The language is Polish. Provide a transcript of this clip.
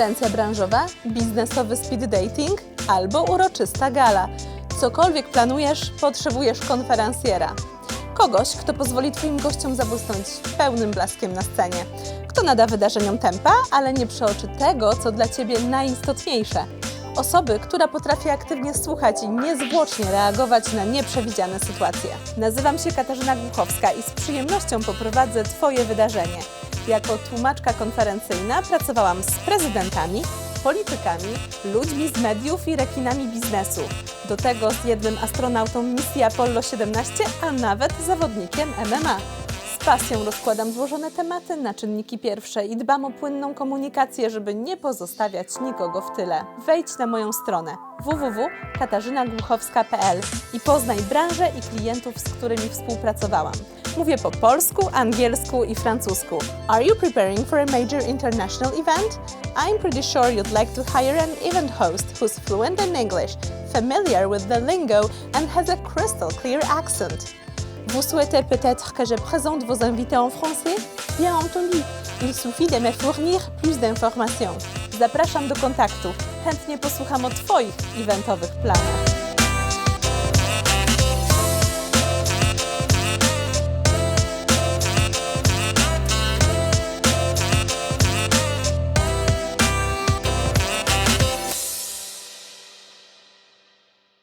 konferencja branżowa, biznesowy speed dating albo uroczysta gala. Cokolwiek planujesz, potrzebujesz konferencjera. Kogoś, kto pozwoli Twoim gościom zabłysnąć pełnym blaskiem na scenie. Kto nada wydarzeniom tempa, ale nie przeoczy tego, co dla Ciebie najistotniejsze. Osoby, która potrafi aktywnie słuchać i niezwłocznie reagować na nieprzewidziane sytuacje. Nazywam się Katarzyna Głuchowska i z przyjemnością poprowadzę Twoje wydarzenie. Jako tłumaczka konferencyjna pracowałam z prezydentami, politykami, ludźmi z mediów i rekinami biznesu. Do tego z jednym astronautą misji Apollo 17, a nawet zawodnikiem MMA. Pasją rozkładam złożone tematy na czynniki pierwsze i dbam o płynną komunikację, żeby nie pozostawiać nikogo w tyle. Wejdź na moją stronę www.katarzynagłuchowska.pl i poznaj branżę i klientów, z którymi współpracowałam. Mówię po polsku, angielsku i francusku. Are you preparing for a major international event? I'm pretty sure you'd like to hire an event host who's fluent in English, familiar with the lingo, and has a crystal clear accent. Vous souhaitez peut-être que je présente vos invités en français? Bien entendu, il suffit de me fournir plus d'informations. Zapraszam do kontaktu. Chętnie posłucham o Twoich eventowych planach.